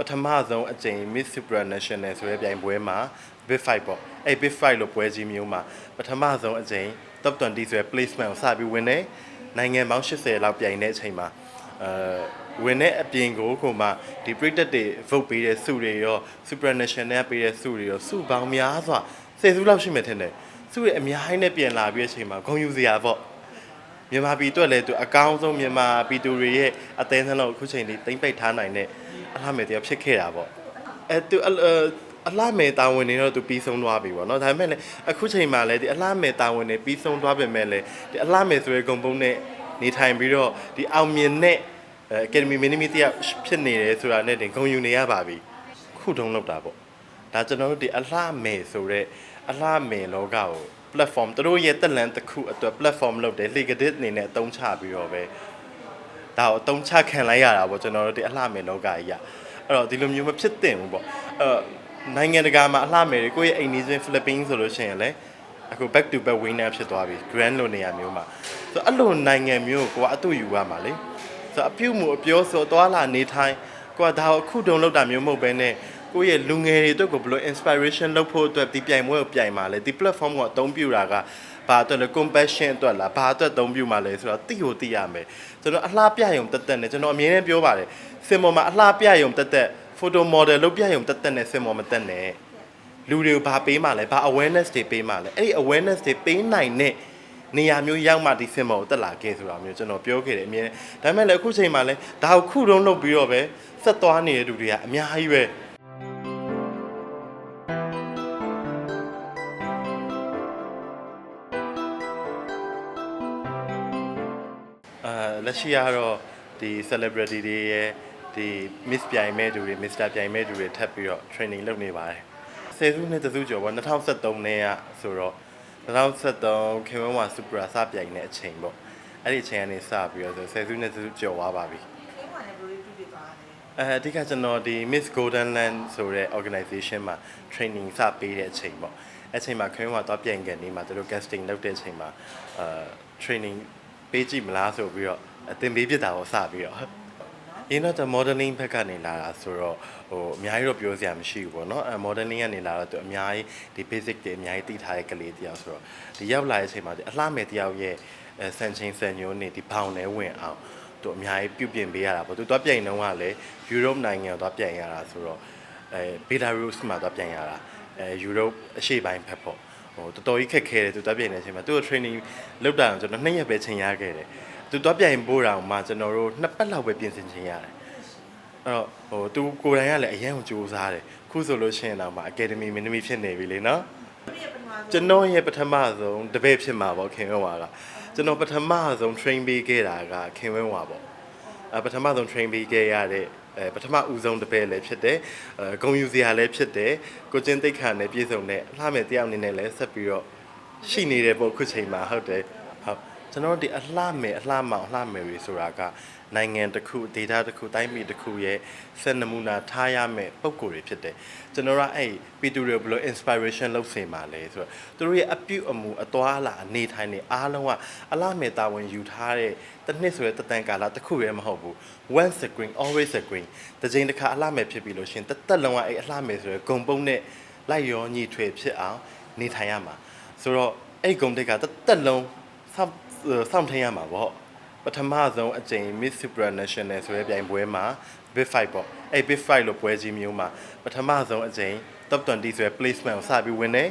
ပထမဆုံးအကြိမ် Miss Supranational ဆိုတဲ့ပြိုင်ပွဲမှာ Big Fight ပေါ့အဲ့ Big Fight လို့ပွဲကြီးမျိုးမှာပထမဆုံးအကြိမ် Top 20ဆိုတဲ့ placement ကိုစပြီးဝင်နေနိုင်ငံပေါင်း80လောက်ပြိုင်တဲ့အချိန်မှာအဲဝင်တဲ့အပြင်ကိုကိုမှဒီပရိသတ်တွေ vote ပေးတဲ့စုတွေရော Supranational ပေးတဲ့စုတွေရောစုပေါင်းများစွာဆယ်စုလောက်ရှိမှထင်တယ်စုတွေအများကြီးနဲ့ပြန်လာပြီးတဲ့အချိန်မှာဂုဏ်ယူစရာပေါ့မြန်မာပြည်အတွက်လည်းသူအကောင်းဆုံးမြန်မာပြည်သူတွေရဲ့အသေးနှလုံးအခုချိန်လေးတိမ့်ပိတ်ထားနိုင်တဲ့ အလားမယ်တရားဖြစ်ခဲ့တာပေါ့အဲသူအအလားမယ်တာဝန်တွေတော့သူပြီးဆုံးသွားပြီပေါ့နော်ဒါပေမဲ့လည်းအခုချိန်မှာလည်းဒီအလားမယ်တာဝန်တွေပြီးဆုံးသွားပေမဲ့လည်းဒီအလားမယ်ဆိုတဲ့ဂုံပုံနဲ့နေထိုင်ပြီးတော့ဒီအောင်မြင်တဲ့အကယ်ဒမီမင်းသမီးတရားဖြစ်နေတယ်ဆိုတာနဲ့တင်ဂုံယူနေရပါပြီခုတုံးလောက်တာပေါ့ဒါကျွန်တော်တို့ဒီအလားမယ်ဆိုတဲ့အလားမယ်လောကကို platform သူတို့ရဲ့တက်လန်တစ်ခုအတွက် platform လုပ်တယ် legacy အနေနဲ့အသုံးချပြီးတော့ပဲ ဒါကိုအတုံးချခံလိုက်ရတာပေါ့ကျွန်တော်တို့ဒီအလှမယ်လောကကြီးကအဲ့တော့ဒီလိုမျိုးမဖြစ်သင့်ဘူးပေါ့အဲ့နိုင်ငံတကာမှာအလှမယ်တွေကိုယ့်ရဲ့အိမ်နီးချင်းဖိလစ်ပင်းဆိုလို့ရှိရင်လည်းအခု back to back winner ဖြစ်သွားပြီ grand လို့နေရာမျိုးမှာဆိုတော့အဲ့လိုနိုင်ငံမျိုးကိုကအတူယူရမှာလေဆိုတော့အပြုတ်မှုအပြောဆိုသွားလာနေထိုင်ကိုကဒါကိုအခုတုံလောက်တာမျိုးမဟုတ်ဘဲနဲ့ကိုယ့်ရဲ့လူငယ်တွေအတွက်ကိုဘယ်လို inspiration လုပ်ဖို့အတွက်ဒီပြိုင်ပွဲကိုပြိုင်ပါလဲဒီ platform ကိုအသုံးပြုတာက ဘာအတွက်လဲ compassion အတွက်လားဘာအတွက်သုံးပြုမှာလဲဆိုတော့သိကိုသိရမယ်ကျွန်တော်အလှပြယုံတက်တက်နဲ့ကျွန်တော်အမြဲတမ်းပြောပါတယ်စင်ပေါ်မှာအလှပြယုံတက်တက် photo model လုပ်ပြယုံတက်တက်နဲ့စင်ပေါ်မတက်နဲ့လူတွေကိုဘာပေးမှလဲဘာ awareness တွေပေးမှလဲအဲ့ဒီ awareness တွေပေးနိုင်တဲ့နေရာမျိုးရောက်မှဒီစင်ပေါ်ကိုတက်လာခဲ့ဆိုတာမျိုးကျွန်တော်ပြောခဲ့တယ်အမြဲဒါပေမဲ့လည်းအခုချိန်မှာလည်းဒါကိုခုတုံးလုပ်ပြီးတော့ပဲဆက်သွားနေတဲ့လူတွေကအများကြီးပဲ လက်ရှိကတော့ဒီ celebrity တွေရဲ့ဒီ miss ပြိုင်မဲ့သူတွေ Mr ပြိုင်မဲ့သူတွေထပ်ပြီးတော့ training လုပ်နေပါတယ်ဆယ်စုနှစ်တစ်စုကျော်ပေါ့2013နဲ့ကဆိုတော့2013ခင်ဝန်းဝါ super စပြိုင်တဲ့အချိန်ပေါ့အဲ့ဒီအချိန်ကနေစပြီးတော့ဆိုဆယ်စုနှစ်တစ်စုကျော်သွားပါပြီခင်းမှလည်းဘယ်လိုတူပြသွားလဲအဲအဓိကကျွန်တော်ဒီ Miss Golden Land ဆိုတဲ့ organization မှာ training စပေးတဲ့အချိန်ပေါ့အဲ့ချိန်မှာခင်ဗျားတော့ပြန်ကန်နေမှာသူတို့ casting လုပ်တဲ့အချိန်မှာအာ training ပေးကြည့်မလားဆိုပြီးတော့ အသင်ပေးပြစ်တာကိုစပြီးတော့ရင်းတော့ modeling ဘက်ကနေလာတာဆိုတော့ဟိုအများကြီးတော့ပြောစရာမရှိဘူးပေါ့နော်အဲ modeling ကနေလာတော့သူအများကြီးဒီ basic တွေအများကြီးသိထားတဲ့ကလေးတယောက်ဆိုတော့ဒီရောက်လာတဲ့အချိန်မှာဒီအလှမဲ့တယောက်ရဲ့အဲစံချင်းစံညိုးနေဒီဘောင်ထဲဝင်အောင်သူအများကြီးပြုပြင်ပေးရတာပေါ့သူသွားပြိုင်တော့ကလည်း Europe နိုင်ငံကိုသွားပြိုင်ရတာဆိုတော့အဲ Belarus မှာသွားပြိုင်ရတာအဲ Europe အရှေ့ပိုင်းဖက်ပေါ့ဟိုတော်တော်ကြီးခက်ခဲတယ်သူသွားပြိုင်နေတဲ့အချိန်မှာသူ့ကို training လုပ်တာအောင်ကျွန်တော်နှစ်ရက်ပဲချိန်ရခဲ့တယ် သူသွားပြိုင်ဖို့တောင်မှကျွန်တော်တို့နှစ်ပတ်လောက်ပဲပြင်ဆင်ချိန်ရတယ်အဲ့တော့ဟိုသူကိုယ်တိုင်ကလည်းအရင်ကကြိုးစားတယ်ခုဆိုလို့ရှိရင်တော့မှ Academy မင်းသမီးဖြစ်နေပြီလေနော်ပြည့်ပထမဆုံးကျွန်တော်ရဲ့ပထမဆုံးတပည့်ဖြစ်မှာပေါ့ခင်ဝင်းဝါကကျွန်တော်ပထမဆုံး train ပေးခဲ့တာကခင်ဝင်းဝါပေါ့အဲပထမဆုံး train ပေးခဲ့ရတဲ့အဲပထမဦးဆုံးတပည့်လည်းဖြစ်တယ်အဲဂုံယူစရာလည်းဖြစ်တယ်ကိုချင်းတိတ်ခါနဲ့ပြည့်စုံတဲ့လှမဲ့တယောက်အနေနဲ့လည်းဆက်ပြီးတော့ရှိနေတယ်ပေါ့ခုချိန်မှာဟုတ်တယ်ဟုတ် ကျွန်တော်တို့ဒီအလှမဲ့အလှမောင်အလှမဲ့တွေဆိုတာကနိုင်ငံတစ်ခုဒေတာတစ်ခုတိုင်းပြည်တစ်ခုရဲ့စက်နမူနာထားရမယ့်ပုံကိုယ်တွေဖြစ်တယ်ကျွန်တော်ကအဲ့ပီတူတွေဘယ်လို inspiration လုပ်စင်ပါလဲဆိုတော့သူတို့ရဲ့အပြုအမူအသွားအလာအနေထိုင်နေအားလုံးကအလှမဲ့တာဝန်ယူထားတဲ့တစ်နှစ်ဆိုတဲ့တတန်ကာလတစ်ခုရဲမဟုတ်ဘူး one screen always a green တစ်ချိန်တစ်ခါအလှမဲ့ဖြစ်ပြီလို့ရှရင်တစ်သက်လုံးကအဲ့အလှမဲ့ဆိုတဲ့ဂုံပုံနဲ့လိုက်ရောညီထွေဖြစ်အောင်နေထိုင်ရမှာဆိုတော့အဲ့ဂုံတိတ်ကတစ်သက်လုံး စောင့်စောင့်ထင်းရမှာပေါ့ပထမဆုံးအကြိမ် Miss Supranational ဆိုတဲ့ပြိုင်ပွဲမှာ Big Fight ပေါ့အဲ့ Big Fight လို့ပွဲကြီးမျိုးမှာပထမဆုံးအကြိမ် Top 20ဆိုတဲ့ placement ကိုစပြီးဝင်နေ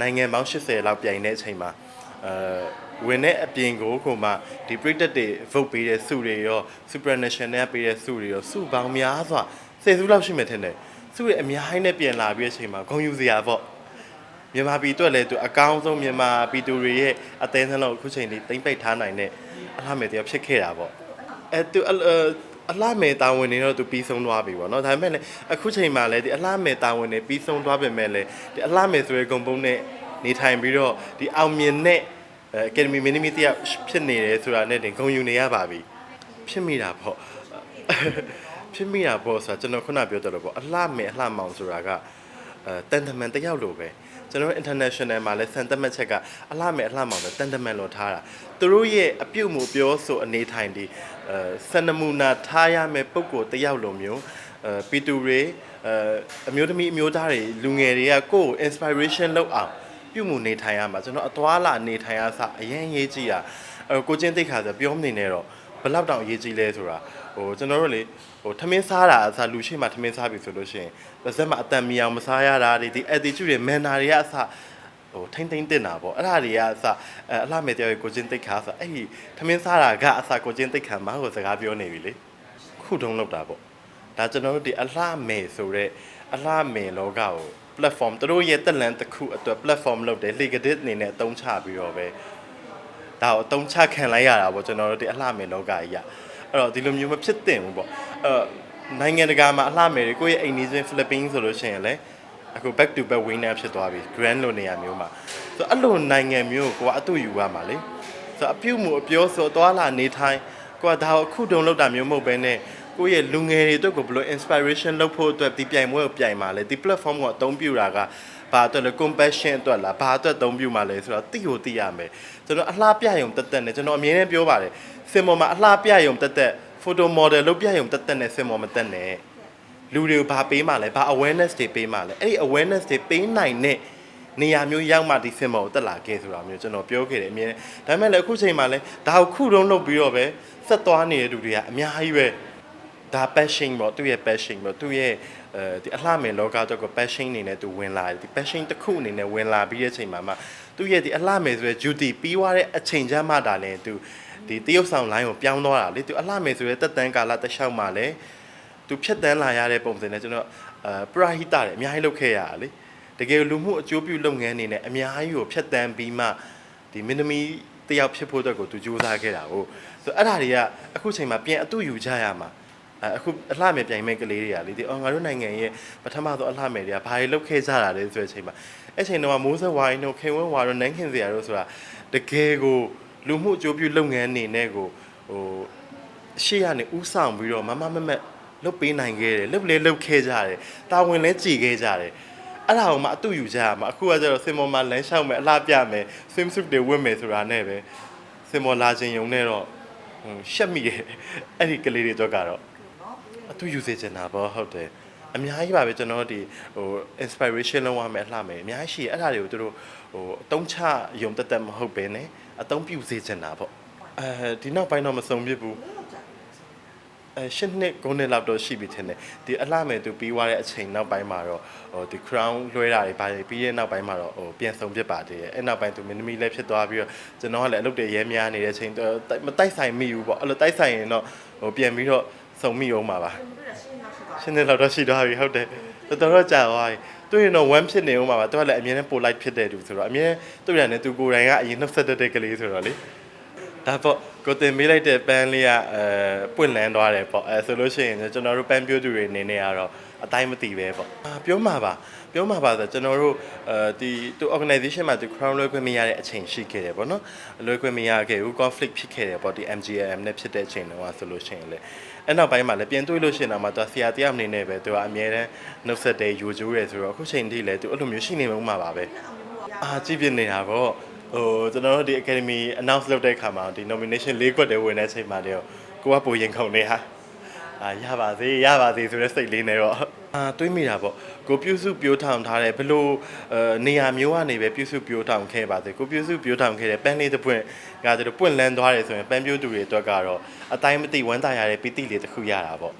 နိုင်ငံပေါင်း80လောက်ပြိုင်တဲ့အချိန်မှာအဲဝင်တဲ့အပြင်ကိုကိုမှဒီပရိသတ်တွေ vote ပေးတဲ့စုတွေရော Supranational ပေးတဲ့စုတွေရောစုပေါင်းများစွာဆယ်စုလောက်ရှိမှထင်တယ်စုတွေအများကြီးနဲ့ပြန်လာပြီးတဲ့အချိန်မှာဂုဏ်ယူစရာပေါ့ မြန်မာပြည်အတွက်လည်းသူအကောင်းဆုံးမြန်မာပြည်သူတွေရဲ့အသေးနှလုံးအခုချိန်လေးတိမ့်ပိတ်ထားနိုင်တဲ့အလားမယ်တရားဖြစ်ခဲ့တာပေါ့အဲသူအအလားမယ်တာဝန်တွေတော့သူပြီးဆုံးသွားပြီပေါ့နော်ဒါပေမဲ့လည်းအခုချိန်မှာလည်းဒီအလားမယ်တာဝန်တွေပြီးဆုံးသွားပေမဲ့လည်းဒီအလားမယ်ဆိုတဲ့ဂုံပုံနဲ့နေထိုင်ပြီးတော့ဒီအောင်မြင်တဲ့အကယ်ဒမီမင်းသမီးတယောက်ဖြစ်နေတယ်ဆိုတာနဲ့တင်ဂုံယူနေရပါပြီဖြစ်မိတာပေါ့ဖြစ်မိတာပေါ့ဆိုတာကျွန်တော်ခုနပြောတယ်လို့ပေါ့အလှမယ်အလှမောင်ဆိုတာကအဲအဲတန်တမန်တစ်ယောက်လိုပဲ ကျွန်တော်တို့ international မှာလည်းစံသတ်မှတ်ချက်ကအလှမဲ့အလှမောင်ပဲတန်တမန်လို့ထားတာသူတို့ရဲ့အပြုတ်မှုပြောဆိုအနေထိုင်ဒီအဲစနမူနာထားရမယ့်ပုံကိုတစ်ယောက်လိုမျိုးအဲပီတူတွေအဲအမျိုးသမီးအမျိုးသားတွေလူငယ်တွေကကိုယ့်ကို inspiration လုပ်အောင်ပြုမှုနေထိုင်ရမှာကျွန်တော်အသွားလာနေထိုင်ရစအရင်ရေးကြည့်တာအဲကိုချင်းတိတ်ခါဆိုပြောမနေနဲ့တော့ဘယ်လောက်တောင်ရေးကြည့်လဲဆိုတာ ဟိုကျွန်တော်တို့လေဟိုထမင်းစားတာအစားလူရှိမှထမင်းစားပြီဆိုလို့ရှိရင်ပါဇက်မှာအတန်မီအောင်မစားရတာဒီဒီ attitude တွေ manner တွေကအစဟိုထိမ့်သိမ့်တင်တာပေါ့အဲ့ဒါတွေကအစအဲအလှမဲ့တရားကိုချင်းတိတ်ခါဆိုအဲ့ဒီထမင်းစားတာကအစကိုချင်းတိတ်ခါမှာဟိုစကားပြောနေပြီလေခုတုံးလောက်တာပေါ့ဒါကျွန်တော်တို့ဒီအလှမဲ့ဆိုတော့အလှမဲ့လောကကို platform သူတို့ရဲ့တက်လန်တစ်ခုအတွက် platform လုပ်တယ် legacy အနေနဲ့အသုံးချပြီးတော့ပဲဒါကိုအသုံးချခံလိုက်ရတာပေါ့ကျွန်တော်တို့ဒီအလှမဲ့လောကကြီးอ่ะ အဲ့တော့ဒီလိုမျိုးမဖြစ်သင့်ဘူးပေါ့အဲ့နိုင်ငံတကာမှာအလှမဲ့တွေကိုယ့်ရဲ့အိမ်နီးချင်း Philippines ဆိုလို့ရှိရင်လည်းအခု back to back winner ဖြစ်သွားပြီ grand လို့နေရာမျိုးမှာဆိုတော့အဲ့လိုနိုင်ငံမျိုးကိုကိုကအတူယူရမှာလေဆိုတော့အပြုတ်မှုအပြောဆိုသွားလာနေထိုင်ကိုကဒါကိုအခုတုံလောက်တာမျိုးမဟုတ်ဘဲနဲ့ကိုယ့်ရဲ့လူငယ်တွေအတွက်ကိုဘယ်လို inspiration လုပ်ဖို့အတွက်ဒီပြိုင်ပွဲကိုပြိုင်မှာလဲဒီ platform ကိုအသုံးပြုတာက ဘာအတွက်လဲ compassion အတွက်လားဘာအတွက်အသုံးပြုမှာလဲဆိုတော့သိကိုသိရမယ်ကျွန်တော်အလှပြရုံတက်တက်နဲ့ကျွန်တော်အမြဲတမ်းပြောပါတယ်စင်ပေါ်မှာအလှပြရုံတက်တက် photo model လုပ်ပြရုံတက်တက်နဲ့စင်ပေါ်မတက်နဲ့လူတွေကိုဘာပေးမှလဲဘာ awareness တွေပေးမှလဲအဲ့ဒီ awareness တွေပေးနိုင်တဲ့နေရာမျိုးရောက်မှဒီ symbol ကိုတက်လာခဲ့ဆိုတာမျိုးကျွန်တော်ပြောခဲ့တယ်အမြဲဒါပေမဲ့လည်းအခုချိန်မှာလဲဒါကိုခုတုံးလုပ်ပြီးတော့ပဲဆက်သွားနေတဲ့လူတွေကအများကြီးပဲဒါ passion ပေါ့သူ့ရဲ့ passion ပေါ့သူ့ရဲ့ အဲဒီအလှမယ်လောကတော့က passion အနေနဲ့သူဝင်လာတယ်ဒီ passion တစ်ခုအနေနဲ့ဝင်လာပြီးတဲ့ချိန်မှာမှသူ့ရဲ့ဒီအလှမယ်ဆိုတဲ့ duty ပြီးသွားတဲ့အချိန်ကျမှဒါလည်းသူဒီတရုတ်ဆောင် line ကိုပြောင်းသွားတာလေသူအလှမယ်ဆိုတဲ့တက်တန်းကာလတစ်လျှောက်မှလည်းသူဖြတ်တန်းလာရတဲ့ပုံစံနဲ့ကျွန်တော်အဲပရာဟိတတယ်အများကြီးလုပ်ခဲ့ရတာလေတကယ်လူမှုအကျိုးပြုလုပ်ငန်းနေနဲ့အများကြီးကိုဖြတ်တန်းပြီးမှဒီမင်းသမီးတယောက်ဖြစ်ဖို့အတွက်ကိုသူကြိုးစားခဲ့တာဟုတ်ဆိုအဲ့ဒါတွေကအခုချိန်မှာပြန်အတူယူကြရမှာ အဲအခုအလှမယ်ပြိုင်မဲ့ကလေးတွေကလေဒီအော်ငါတို့နိုင်ငံရဲ့ပထမဆုံးအလှမယ်တွေကဘာတွေလုပ်ခဲ့ကြတာလဲဆိုတဲ့အချိန်မှာအဲ့ချိန်တော့မိုးစဝိုင်းတို့ခင်ဝင်းဝါတို့နန်းခင်စရာတို့ဆိုတာတကယ်ကိုလူမှုအကျိုးပြုလုပ်ငန်းနေနဲ့ကိုဟိုရှေ့ကနေဥဆောင်ပြီးတော့မမမမက်လုတ်ပေးနိုင်ခဲ့တယ်လုတ်လဲလုတ်ခဲ့ကြတယ်တာဝန်လဲကြည်ခဲ့ကြတယ်အဲ့ဒါကိုမှအတူယူကြရမှာအခုကကျတော့စင်မော်မှာလမ်းလျှောက်မယ်အလှပြမယ် swim suit တွေဝတ်မယ်ဆိုတာနဲ့ပဲစင်မော်လာခြင်းယုံနဲ့တော့ဟိုရှက်မိတယ်အဲ့ဒီကလေးတွေတော့ကတော့နော် အတူယူစေချင်တာပေါ့ဟုတ်တယ်အများကြီးပါပဲကျွန်တော်ဒီဟို inspiration လုံးဝမယ်အလှမယ်အများကြီးရှိတယ်အဲ့ဒါတွေကိုသူတို့ဟိုအတုံးချယုံတက်တက်မဟုတ်ဘဲနဲ့အတုံးပြုစေချင်တာပေါ့အဲဒီနောက်ပိုင်းတော့မဆုံးဖြစ်ဘူးဘယ်လိုကြာလဲအဲရှစ်နှစ်9နှစ်လောက်တော့ရှိပြီထင်တယ်ဒီအလှမဲ့သူပြီးသွားတဲ့အချိန်နောက်ပိုင်းမှာတော့ဟိုဒီ crown လွှဲတာတွေဘာတွေပြီးတဲ့နောက်ပိုင်းမှာတော့ဟိုပြန်ဆုံးဖြစ်ပါသေးတယ်အဲ့နောက်ပိုင်းသူမင်းသမီးလည်းဖြစ်သွားပြီးတော့ကျွန်တော်ကလည်းအလုပ်တွေရဲများနေတဲ့အချိန်တော့တိုက်မတိုက်ဆိုင်မိဘူးပေါ့အဲ့လိုတိုက်ဆိုင်ရင်တော့ဟိုပြန်ပြီးတော့ စုံမိအောင်ပါပါဘယ်လိုလဲရှင်းနောက်ရှိသွားရှင်းနေတော့တော့ရှိသွားပြီဟုတ်တယ်တော်တော်ကြာသွားပြီသူရင်တော့ one ဖြစ်နေအောင်ပါပါသူကလည်းအမြဲတမ်းပိုလိုက်ဖြစ်တဲ့သူဆိုတော့အမြဲသူ့ရတယ်သူကိုယ်တိုင်ကအရင်နှုတ်ဆက်တတ်တဲ့ကလေးဆိုတော့လေဒါပေါ့ကိုတင်မေးလိုက်တဲ့ပန်းလေးကအဲပွင့်လန်းသွားတယ်ပေါ့အဲဆိုလို့ရှိရင်ကျွန်တော်တို့ပန်းပြိုးသူတွေအနေနဲ့ကတော့အတိုင်းမသိပဲပေါ့အာပြောမှာပါ ပြောမှာပါဆိုကျွန်တော်တို့အဲဒီသူ organization မှာသူ crown လွှဲခွင့်မရတဲ့အချိန်ရှိခဲ့တယ်ပေါ့နော်လွှဲခွင့်မရခဲ့ဘူး conflict ဖြစ်ခဲ့တယ်ပေါ့ဒီ MGM နဲ့ဖြစ်တဲ့အချိန်တော့ဆိုလို့ရှိရင်လေအဲ့နောက်ပိုင်းမှာလည်းပြန်တွေ့လို့ရှိရင်တော့မှသူဆရာတရားအနေနဲ့ပဲသူကအမြဲတမ်းနှုတ်ဆက်တယ်ယူကျိုးတယ်ဆိုတော့အခုချိန်ထိလည်းသူအဲ့လိုမျိုးရှိနေမှာမှာပါပဲအာကြည့်ပြနေတာပေါ့ဟိုကျွန်တော်တို့ဒီ academy announce လုပ်တဲ့အခါမှာဒီ nomination ၄ခွက်တည်းဝင်တဲ့အချိန်မှာတည်းကိုကပိုရင်ခုန်နေဟာအာရပါစေရပါစေဆိုတဲ့စိတ်လေးနဲ့တော့ အာတွေးမိတာပေါ့ကိုပြုစုပြိုးထောင်ထားတဲ့ဘလို့အဲနေရာမျိုးကနေပဲပြုစုပြိုးထောင်ခဲ့ပါစေကိုပြုစုပြိုးထောင်ခဲ့တဲ့ပန်းလေးတစ်ပွင့်ကကျတော့ပွင့်လန်းသွားတယ်ဆိုရင်ပန်းပြိုးသူတွေအတွက်ကတော့အတိုင်းမသိဝမ်းသာရတဲ့ပီတိလေးတစ်ခုရတာပေါ့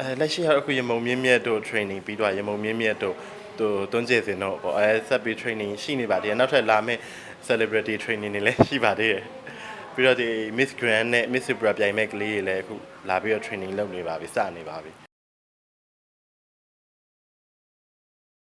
အဲလက်ရှိကတော့အခုရမုံမြင့်မြတ်တို့ training ပြီးတော့ရမုံမြင့်မြတ်တို့သူတွန်းကျင်စင်တော့ပေါ့အဲဆက်ပြီး training ရှိနေပါတယ်နောက်ထပ်လာမယ့် celebrity training တွေလည်းရှိပါသေးတယ်ပြီးတော့ဒီ Miss Grand နဲ့ Miss Supra ပြိုင်မဲ့ကလေးတွေလည်းအခုလာပြီးတော့ training လုပ်နေပါပြီစနေပါပြီ